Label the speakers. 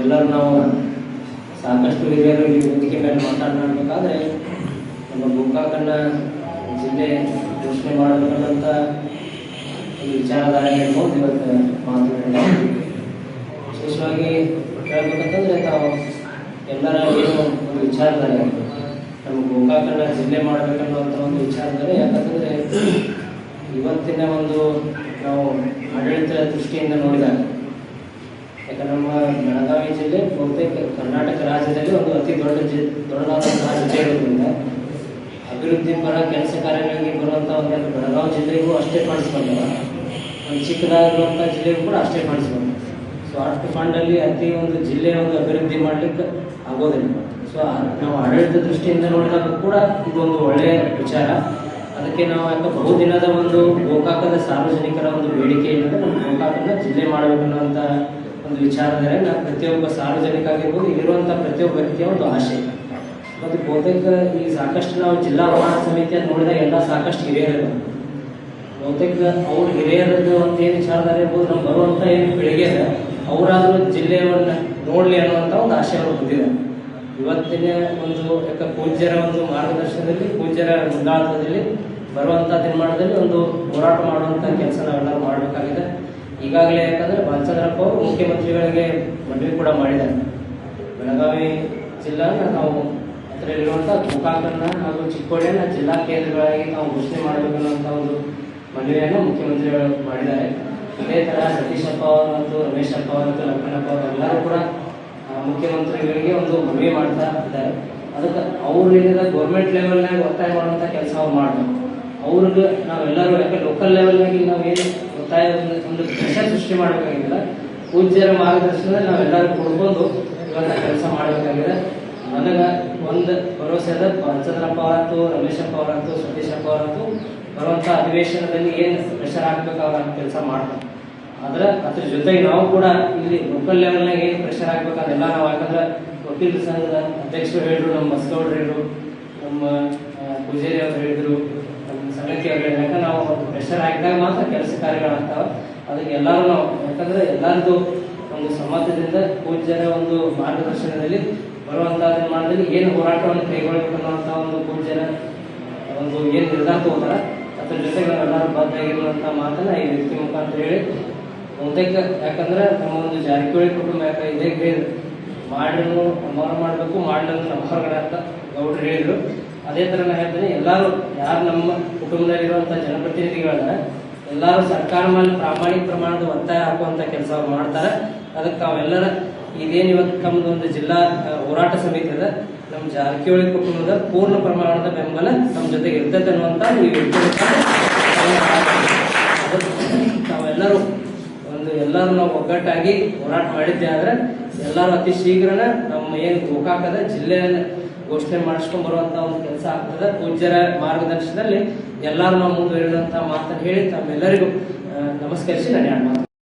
Speaker 1: ಎಲ್ಲರೂ ನಾವು ಸಾಕಷ್ಟು ಹಿರಿಯರು ಈ ವೇದಿಕೆ ಮೇಲೆ ಮಾತನಾಡಬೇಕಾದ್ರೆ ನಮ್ಮ ಗೋಕಾಕನ್ನ ಜಿಲ್ಲೆ ಘೋಷಣೆ ಮಾಡಬೇಕಂತ ಒಂದು ವಿಚಾರಧಾರೆ ಹೇಳ್ಬೋದು ಇವತ್ತು ಮಾತನಾಡಿದ ವಿಶೇಷವಾಗಿ ಹೇಳ್ಬೇಕಂತಂದ್ರೆ ತಾವು ಎಲ್ಲರ ಒಂದು ವಿಚಾರಧಾರೆ. ನಮ್ಮ ಗೋಕಾಕನ್ನ ಜಿಲ್ಲೆ ಮಾಡಬೇಕನ್ನುವಂಥ ಒಂದು ವಿಚಾರಧಾರೆ. ಯಾಕಂತಂದ್ರೆ ಇವತ್ತಿನ ಒಂದು ನಾವು ಆಡಳಿತ ದೃಷ್ಟಿಯಿಂದ ನೋಡಿದಾಗ ಯಾಕಂದ್ರೆ ನಮ್ಮ ಬೆಳಗಾವಿ ಜಿಲ್ಲೆ ಬಹುತೇಕ ಕರ್ನಾಟಕ ರಾಜ್ಯದಲ್ಲಿ ಒಂದು ಅತಿ ದೊಡ್ಡ ಜಿ, ದೊಡ್ಡದಾದಂತಹ ಜಿಲ್ಲೆ ಇರೋದ್ರಿಂದ ಅಭಿವೃದ್ಧಿ ಪರ ಕೆಲಸ ಕಾರ್ಯಗಳಿಗೆ ಬರುವಂಥ ಒಂದು ಬೆಳಗಾವಿ ಜಿಲ್ಲೆಗೂ ಅಷ್ಟೇ ಫಂಡ್ಸ್ ಒಂದು ಚಿಕ್ಕದಾಗಿರುವಂಥ ಜಿಲ್ಲೆಗೂ ಕೂಡ ಅಷ್ಟೇ ಫಂಡ್ಸ್ ಸೊ ಅಷ್ಟು ಫಂಡಲ್ಲಿ ಅತಿ ಒಂದು ಜಿಲ್ಲೆ ಒಂದು ಅಭಿವೃದ್ಧಿ ಮಾಡಲಿಕ್ಕೆ ಆಗೋದಿಲ್ಲ. ಸೊ ನಾವು ಆಡಳಿತ ದೃಷ್ಟಿಯಿಂದ ನೋಡಿದಾಗ ಕೂಡ ಇದೊಂದು ಒಳ್ಳೆಯ ವಿಚಾರ. ಅದಕ್ಕೆ ನಾವು ಯಾಕೆ ಬಹುದಿನದ ಒಂದು ಗೋಕಾಕದ ಸಾರ್ವಜನಿಕರ ಒಂದು ಬೇಡಿಕೆ ಏನಂದ್ರೆ ನಮ್ಮ ಗೋಕಾಕನ್ನ ಜಿಲ್ಲೆ ಮಾಡಬೇಕನ್ನುವಂಥ ಒಂದು ವಿಚಾರಧಾರೆ ನಾವು ಪ್ರತಿಯೊಬ್ಬ ಸಾರ್ವಜನಿಕ ಆಗಿರ್ಬೋದು ಇಲ್ಲಿರುವಂಥ ಪ್ರತಿಯೊಬ್ಬ ವ್ಯಕ್ತಿಯ ಒಂದು ಆಶೆ ಮತ್ತು ಬಹುತೇಕ ಈ ಸಾಕಷ್ಟು ನಾವು ಜಿಲ್ಲಾ ವಾಹನ ಸಮಿತಿಯನ್ನು ನೋಡಿದಾಗ ಎಲ್ಲ ಸಾಕಷ್ಟು ಹಿರಿಯರು ಬಹುತೇಕ ಅವ್ರ ಹಿರಿಯರದ್ದು ಒಂದು ಏನು ವಿಚಾರಧಾರೆ ಇರ್ಬೋದು ನಾವು ಬರುವಂಥ ಏನು ಪೀಳಿಗೆ ಇದೆ ಅವರಾದರೂ ಜಿಲ್ಲೆಯನ್ನು ನೋಡಲಿ ಅನ್ನುವಂಥ ಒಂದು ಆಶೆ ಅವರು ಬಂದಿದೆ ಇವತ್ತಿನ ಒಂದು, ಯಾಕ ಪೂಜ್ಯರ ಒಂದು ಮಾರ್ಗದರ್ಶನದಲ್ಲಿ, ಪೂಜ್ಯರ ಮುಂದಾಳದಲ್ಲಿ ಬರುವಂಥ ನಿರ್ಮಾಣದಲ್ಲಿ ಒಂದು ಹೋರಾಟ ಮಾಡುವಂಥ ಕೆಲಸ ನಾವೆಲ್ಲರೂ ಮಾಡಬೇಕಾಗಿದೆ. ಈಗಾಗಲೇ ಯಾಕಂದರೆ ಬಾಲಚಂದ್ರಪ್ಪ ಅವರು ಮುಖ್ಯಮಂತ್ರಿಗಳಿಗೆ ಮನವಿ ಕೂಡ ಮಾಡಿದ್ದಾರೆ. ಬೆಳಗಾವಿ ಜಿಲ್ಲಾನ ನಾವು ಅದರಲ್ಲಿರುವಂಥ ಗೋಕಾಕನ್ನ ಹಾಗೂ ಚಿಕ್ಕೋಡಿಯನ್ನ ಜಿಲ್ಲಾ ಕೇಂದ್ರಗಳಾಗಿ ನಾವು ಘೋಷಣೆ ಮಾಡಬೇಕನ್ನುವಂಥ ಒಂದು ಮನವಿಯನ್ನು ಮುಖ್ಯಮಂತ್ರಿಗಳು ಮಾಡಿದ್ದಾರೆ. ಇದೇ ಥರ ಸತೀಶಪ್ಪ ಅವರು ಮತ್ತು ರಮೇಶಪ್ಪ ಅವರು ಮತ್ತು ಲಕ್ಷ್ಮಣಪ್ಪ ಅವರು ಎಲ್ಲರೂ ಕೂಡ ಮುಖ್ಯಮಂತ್ರಿಗಳಿಗೆ ಒಂದು ಮನವಿ ಮಾಡ್ತಾ ಇದ್ದಾರೆ. ಅದಕ್ಕೆ ಅವ್ರು ಏನಿದೆ ಗೌರ್ಮೆಂಟ್ ಲೆವೆಲ್ನಾಗ ಒತ್ತಾಯ ಮಾಡುವಂಥ ಕೆಲಸ ಅವ್ರು ಮಾಡಬೇಕು. ಅವ್ರಿಗೆ ನಾವೆಲ್ಲರೂ ಯಾಕೆ ಲೋಕಲ್ ಲೆವೆಲ್ನಾಗಿ ಏನು ಒತ್ತಾಯ ಒಂದು- ಪ್ರೆಷರ್ ಸೃಷ್ಟಿ ಮಾಡಬೇಕಾಗಿಲ್ಲ. ಪೂಜ್ಯರ ಮಾರ್ಗದರ್ಶನದಲ್ಲಿ ನಾವೆಲ್ಲರೂ ಕೊಡ್ಬೋದು ಇವಾಗ ಕೆಲಸ ಮಾಡಬೇಕಾಗಿದೆ. ನನಗೆ ಒಂದು ಭರವಸೆ ಅದ ಚಂದ್ರಪ್ಪ ಅವರಂತೂ ರಮೇಶಪ್ಪ ಅವರಂತೂ ಸತೀಶಪ್ಪ ಅವರಂತೂ ಬರುವಂಥ ಅಧಿವೇಶನದಲ್ಲಿ ಏನು ಪ್ರೆಷರ್ ಹಾಕ್ಬೇಕು ಅವ್ರ ಕೆಲಸ ಮಾಡ್ತಾರೆ ಆದ್ರೆ ಅದ್ರ ಜೊತೆಗೆ ನಾವು ಕೂಡ ಇಲ್ಲಿ ಲೋಕಲ್ ಲೆವೆಲ್ನಾಗ ಏನು ಪ್ರೆಷರ್ ಹಾಕ್ಬೇಕು ಅದೆಲ್ಲ ನಾವು ಯಾಕಂದ್ರೆ ವಕೀಲ ಸಂಘದ ಅಧ್ಯಕ್ಷರು ಹೇಳಿದ್ರು, ನಮ್ಮ ಬಸ್ಗೌಡ್ರು ಹೇಳಿದ್ರು, ನಮ್ಮ ಪೂಜಾರಿ ಅವರು ಹೇಳಿದ್ರು ನಮ್ಮ ಸಂಗತಿ ಅವ್ರು ಹೇಳಿದ್ರು ಯಾಕಂದ್ರೆ ನಾವು ಪ್ರೆಷರ್ ಹಾಕಿದಾಗ ಮಾತ್ರ ಕೆಲಸ ಕಾರ್ಯಗಳಾಗ್ತಾವೆ ಅದಕ್ಕೆ ಎಲ್ಲರೂ ನಾವು, ಯಾಕಂದ್ರೆ ಎಲ್ಲರದ್ದು ಒಂದು ಸಮಾಜದಿಂದ ಪೂಜ್ಯರ ಒಂದು ಮಾರ್ಗದರ್ಶನದಲ್ಲಿ ಬರುವಂತಹ ನಿರ್ಮಾಣದಲ್ಲಿ ಏನು ಹೋರಾಟವನ್ನು ಕೈಗೊಳ್ಳಬೇಕು ಅನ್ನುವಂಥ ಒಂದು ಪೂಜ್ಯರ ಒಂದು ಏನು ನಿರ್ಧಾರ ತಗೋತಾರ ಅದ್ರ ಜೊತೆಗೆ ನಾವೆಲ್ಲರೂ ಬದ್ಧಾಗಿರುವಂಥ ಮಾತನ್ನ ಈ ವ್ಯಕ್ತಿ ಮುಖಾಂತರ ಹೇಳಿ ಬಹುತೇಕ ಯಾಕಂದ್ರೆ ನಮ್ಮ ಒಂದು ಜಾರಕಿಹೊಳಿ ಕುಟುಂಬ ಯಾಕೆ ಇದೇ ಮಾಡ್ರನ್ನು ನಮ್ಮವ್ರು ಮಾಡಬೇಕು ಮಾಡ್ಲನ್ನು ನಮ್ಮ ಹೊರಗಡೆ ಅಂತ ಗೌಡ್ರು ಹೇಳಿದ್ರು. ಅದೇ ಥರ ನಾನು ಹೇಳ್ತೇನೆ, ಎಲ್ಲರೂ ಯಾರು ನಮ್ಮ ಕುಟುಂಬದಲ್ಲಿರುವಂಥ ಜನಪ್ರತಿನಿಧಿಗಳನ್ನ ಎಲ್ಲರೂ ಸರ್ಕಾರ ಮೇಲೆ ಪ್ರಾಮಾಣಿಕ ಪ್ರಮಾಣದ ಒತ್ತಾಯ ಹಾಕುವಂಥ ಕೆಲಸ ಮಾಡ್ತಾರೆ. ಅದಕ್ಕೆ ತಾವೆಲ್ಲರ ಇದೇನು ಇವತ್ತು ತಮ್ಮದು ಒಂದು ಜಿಲ್ಲಾ ಹೋರಾಟ ಸಮಿತಿ ಅದ ನಮ್ಮ ಜಾರಕಿಹೊಳಿ ಕುಟುಂಬದ ಪೂರ್ಣ ಪ್ರಮಾಣದ ಬೆಂಬಲ ನಮ್ಮ ಜೊತೆಗೆ ಇರ್ತೈತೆ ಅನ್ನುವಂಥ ನೀವು ತಾವೆಲ್ಲರೂ ಒಂದು ಎಲ್ಲರೂ ನಾವು ಒಗ್ಗಟ್ಟಾಗಿ ಹೋರಾಟ ಮಾಡಿದ್ದೆ ಆದ್ರೆ ಎಲ್ಲರೂ ಅತಿ ಶೀಘ್ರನ ನಮ್ಮ ಏನು ಗೋಕಾಕದ ಜಿಲ್ಲೆಯನ್ನು ಘೋಷಣೆ ಮಾಡಿಸ್ಕೊಂಡ್ ಬರುವಂತ ಒಂದು ಕೆಲಸ ಆಗ್ತದೆ. ಪೂಜ್ಯರ ಮಾರ್ಗದರ್ಶನದಲ್ಲಿ ಎಲ್ಲರೂ ನಾವು ಮುಂದುವರಿಯುವಂತ ಮಾತನ್ನು ಹೇಳಿ ತಮ್ಮೆಲ್ಲರಿಗೂ ನಮಸ್ಕರಿಸಿ ನಾನು